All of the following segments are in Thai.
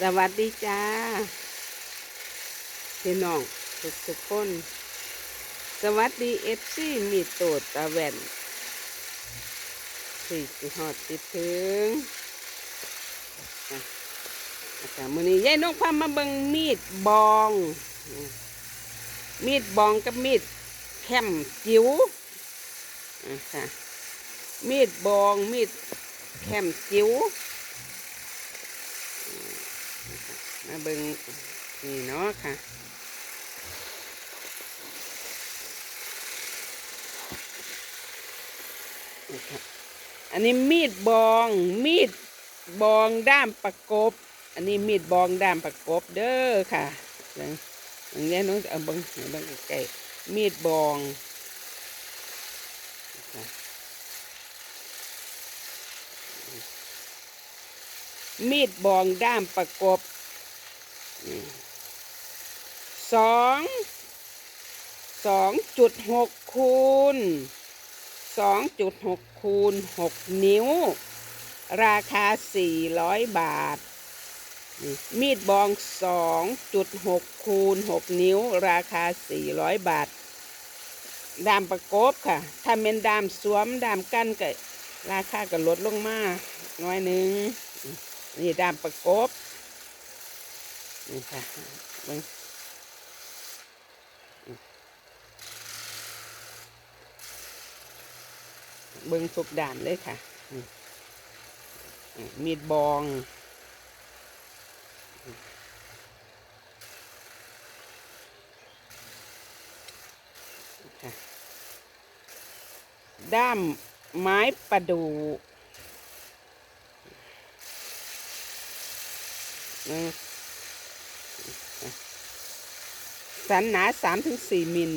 สวัสดีจ้าพี่น้องทุกทุกคน สวัสดีเอฟซีมีโตดตาแว่นสี่สิฮอดติดถึงอะอาจารย์มือนี้ยายนกพามาเบิงมีดบอง มีดบองกับมีดแคมจิ๋วอะคะมีดบองมีดแคมจิ๋ว มาเบิงนี่เนาะค่ะอันนี้มีดบอง มีดบองด้ามประกบ อันนี้มีดบองด้ามประกบเด้อค่ะอย่างอย่างนี้น้องเอาบิงเบิงใกล้มีดบองมีดบองด้ามประกบ สองสองจุดหกคูณสองจุดหกคูณหกนิ้ว ราคาสี่ร้อยบาท มีดบองสองจุดหกคูณหกนิ้ว ราคาสี่ร้อยบาทดามประกบค่ะ ถ้าเป็นดามสวมดามกั้นก็ราคาก็ลดลงมาน้อยหนึ่งนี่ดามประกบ นี่ค่ะเบิ่งเบิ่งทุกด่านเลยค่ะ มีดบองด้ามไม้ประดู่อืม สันหนาสามถึงสี่มิล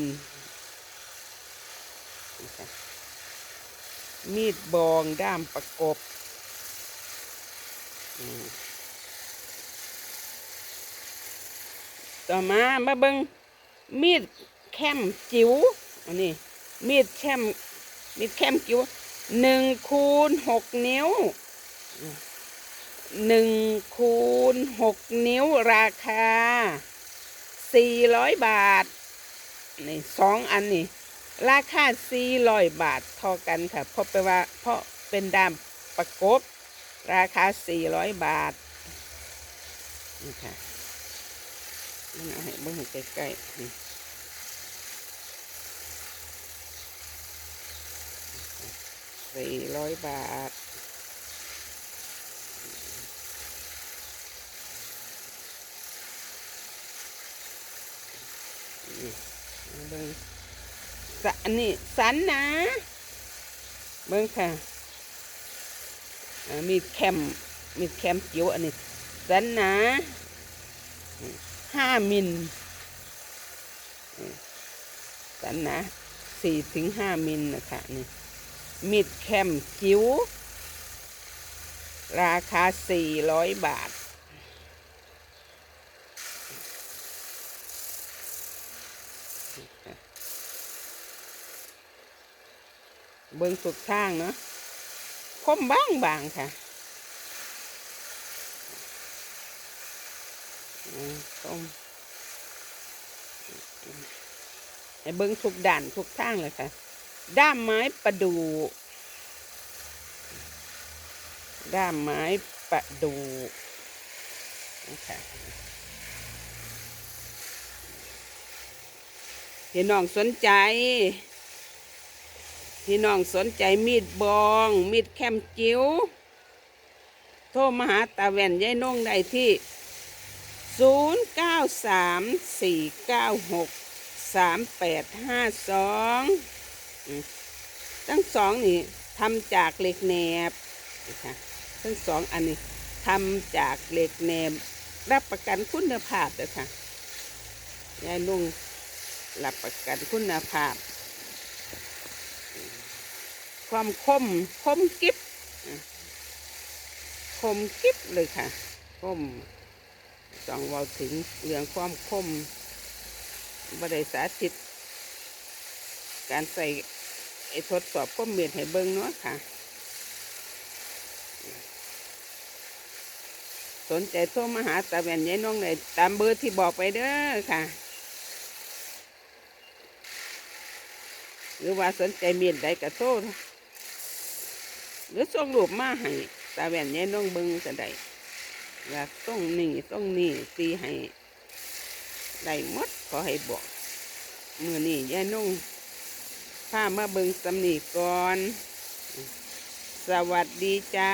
มีดบองด้ามประกบ ต่อมามาเบิงมีดแคมจิ๋ว อันนี้ มีดแคมมีดแคมจิ๋วหนึ่งคูณหกนิ้ว หนึ่งคูณหกนิ้วราคาสี่ร้อยบาท นี่สองอันนี่ ราคาสี่ร้อยบาทเท่ากันค่ะ เพราะแปลว่าเพราะเป็นดามประกบ ราคาสี่ร้อยบาท นี่ค่ะมันเอาให้เบิ่งใกล้ๆนี่สี่ร้อยบาท เบิ่งสะอันนี้สันนะเบิ่งค่ะมีแคมมีแคมจิ๋วอันนี้สันนะห้ามิลสันนะสี่ถึงห้ามิลนะคะนี่มีดแคมจิ๋วราคาสี่ร้อยบาท เบิ้งสุดทางเนาะคมบ้างบางๆค่ะอืมให้เบิ้งทุกด่านทุกทางเลยค่ะ ด้ามไม้ประดู ด้ามไม้ประดู่ะคะพี่น้องสนใจ พี่น้องสนใจมีดบอง มีดแคมจิ๋วโทรมาหาตาแว่นยายนงได้ที่ 0 9 3 4 9 6 3 8 5 2 ทั้งสองนี่ทำจากเหล็กแหนบทั้งสองอันนี้ทำจากเหล็กแหนบ รับประกันคุณภาพเลยค่ะยายนงรับประกันคุณภาพ ความคมคมกิบคมกิบเลยค่ะ คมต้องเว่าถึงเรื่องความคมบริสาธิต การใส่ไอ้ทดสอบคมเมียนให้เบิ้งเนาะค่ะ สนใจโทรมาหาตาแวนยายน้องเลยตามเบอร์ที่บอกไปเด้อค่ะ หรือว่าสนใจเมียนใดก็โทร หรือส่งรูปมาให้ตาแว่นยายน้องเบิ่งจะได้ว่าต้องนี่ต้องนี่ตีให้ได้หมดขอให้บอกมือนี่ยายน้องพามาเบิ่งสำนีก่อน สวัสดีจ้า